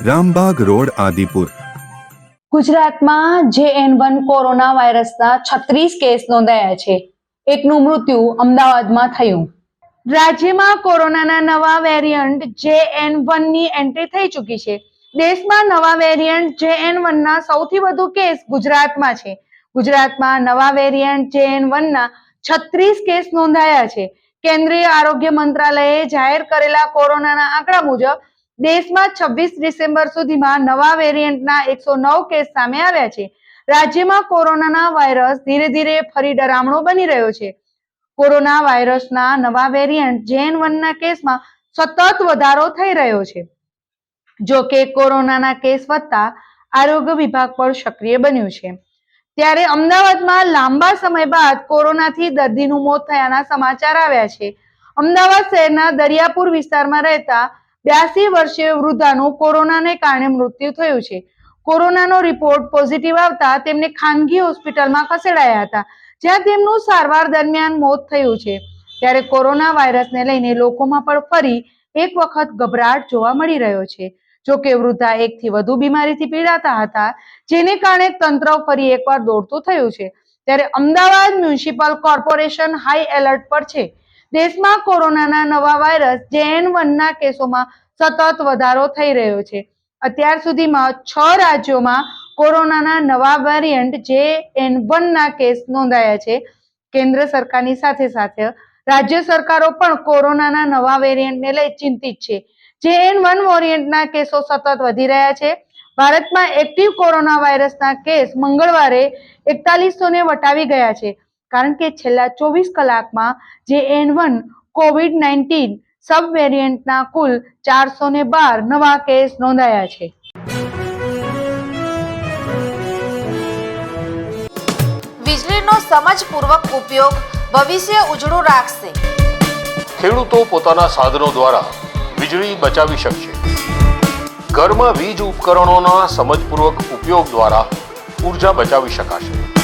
Rambagh road, Adipur. ગુજરાતમાં જે N one corona વાયરસના છત્રીસ કેસ નોંધાયા છે. એકનું મૃત્યુ અમદાવાદમાં થયું. રાજ્યમાં કોરોનાના નવા વેરિયન્ટ જે એનની એન્ટ્રી થઈ ચૂકી છે. દેશમાં નવા વેરિયન્ટ જે એન ના સૌથી વધુ કેસ ગુજરાતમાં છે. ગુજરાતમાં નવા વેરિયન્ટ જે એન ના છત્રીસ કેસ નોંધાયા છે. કેન્દ્રીય આરોગ્ય મંત્રાલયે જાહેર કરેલા કોરોનાના આંકડા મુજબ દેશમાં છવ્વીસ ડિસેમ્બર સુધીમાં નવા વેરિયન્ટના એકસો નવ કેસ સામે આવ્યા છે. રાજ્યમાં કોરોનાના વાયરસ ધીરે ધીરે ફરી ડરામણો બની રહ્યો છે. કોરોના વાયરસના નવા વેરિયન્ટ જેન વનના કેસમાં સતત વધારો થઈ રહ્યો છે. જો કે કોરોનાના કેસ વધતા આરોગ્ય વિભાગ પણ સક્રિય બન્યું છે. ત્યારે અમદાવાદમાં લાંબા સમય બાદ કોરોનાથી દર્દીનું મોત થયાના સમાચાર આવ્યા છે. અમદાવાદ શહેરના દરિયાપુર વિસ્તારમાં રહેતા બ્યાસી વર્ષીય વૃદ્ધાનું કોરોનાને કારણે મૃત્યુ થયું છે. કોરોનાનો રિપોર્ટ પોઝિટિવ આવતા તેમને ખાનગી હોસ્પિટલમાં ખસેડાયા હતા, જ્યાં તેમનું સારવાર દરમિયાન મોત થયું છે. ત્યારે કોરોના વાયરસને લઈને લોકોમાં પણ ફરી એક વખત ગભરાટ જોવા મળી રહ્યો છે. જો કે વૃદ્ધા એકથી વધુ બીમારીથી પીડાતા હતા, જેને કારણે તંત્ર ફરી એકવાર દોડતું થયું છે. ત્યારે Ahmedabad municipal corporation high alert પર છે. દેશમાં કોરોનાના નવા વાયરસ જેએન વનના કેસોમાં સતત વધારો થઈ રહ્યો છે. અત્યાર સુધીમાં છ રાજ્યોમાં કોરોનાના નવા વેરિયન્ટ જે એન વનના કેસ નોંધાયા છે. કેન્દ્ર સરકારની સાથે સાથે રાજ્ય સરકારો પણ કોરોનાના નવા વેરિયન્ટને લઈ ચિંતિત છે. જે એન વન વોરિયન્ટના કેસો સતત વધી રહ્યા છે. ભારતમાં એક્ટિવ કોરોના વાયરસના કેસ મંગળવારે એકતાલીસો ને વટાવી ગયા છે. કારણ કે છેલ્લા ચોવીસ કલાકમાં J N one COVID nineteen sub વેરિયન્ટના કુલ ચારસો ને બાર નવા કેસ નોંધાયા છે. વીજળીનો સમજપૂર્વક ઉપયોગ ભવિષ્ય ઉજળું રાખશે. ખેડૂતો પોતાના સાધનો દ્વારા વીજળી બચાવી શકશે. ઘરમાં વીજ ઉપકરણોના સમજપૂર્વક ઉપયોગ દ્વારા ઊર્જા બચાવી શકાશે.